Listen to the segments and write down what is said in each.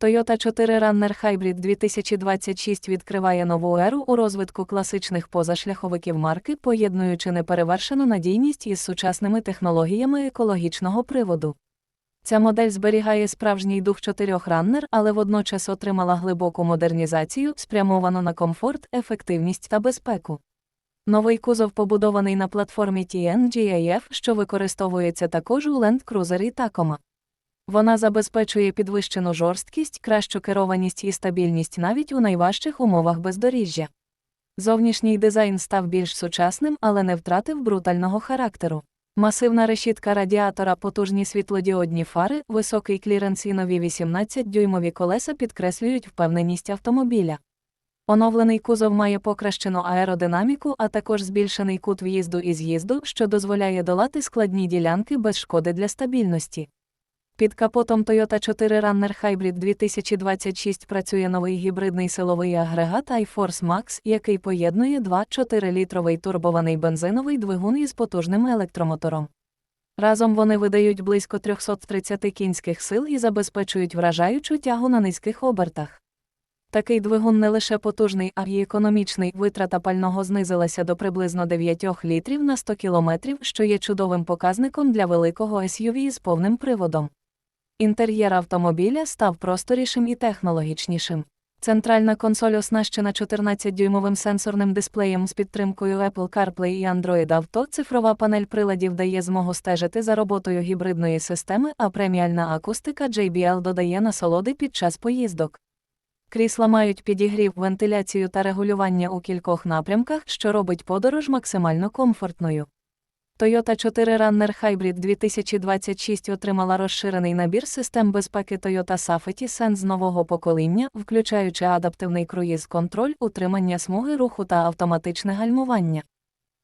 Toyota 4 Runner Hybrid 2026 відкриває нову еру у розвитку класичних позашляховиків марки, поєднуючи неперевершену надійність із сучасними технологіями екологічного приводу. Ця модель зберігає справжній дух чотирьох раннер, але водночас отримала глибоку модернізацію, спрямовану на комфорт, ефективність та безпеку. Новий кузов побудований на платформі TNGAF, що використовується також у Land Cruiser і Tacoma. Вона забезпечує підвищену жорсткість, кращу керованість і стабільність навіть у найважчих умовах бездоріжжя. Зовнішній дизайн став більш сучасним, але не втратив брутального характеру. Масивна решітка радіатора, потужні світлодіодні фари, високий кліренс і нові 18-дюймові колеса підкреслюють впевненість автомобіля. Оновлений кузов має покращену аеродинаміку, а також збільшений кут в'їзду і з'їзду, що дозволяє долати складні ділянки без шкоди для стабільності. Під капотом Toyota 4 Runner Hybrid 2026 працює новий гібридний силовий агрегат iForce Max, який поєднує два 4-літровий турбований бензиновий двигун із потужним електромотором. Разом вони видають близько 330 кінських сил і забезпечують вражаючу тягу на низьких обертах. Такий двигун не лише потужний, а й економічний. Витрата пального знизилася до приблизно 9 літрів на 100 кілометрів, що є чудовим показником для великого SUV з повним приводом. Інтер'єр автомобіля став просторішим і технологічнішим. Центральна консоль оснащена 14-дюймовим сенсорним дисплеєм з підтримкою Apple CarPlay і Android Auto. Цифрова панель приладів дає змогу стежити за роботою гібридної системи, а преміальна акустика JBL додає насолоди під час поїздок. Крісла мають підігрів, вентиляцію та регулювання у кількох напрямках, що робить подорож максимально комфортною. Toyota 4 Runner Hybrid 2026 отримала розширений набір систем безпеки Toyota Safety Sense нового покоління, включаючи адаптивний круїз-контроль, утримання смуги руху та автоматичне гальмування.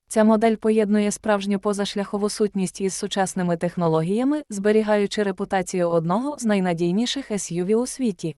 Ця модель поєднує справжню позашляхову сутність із сучасними технологіями, зберігаючи репутацію одного з найнадійніших SUV у світі.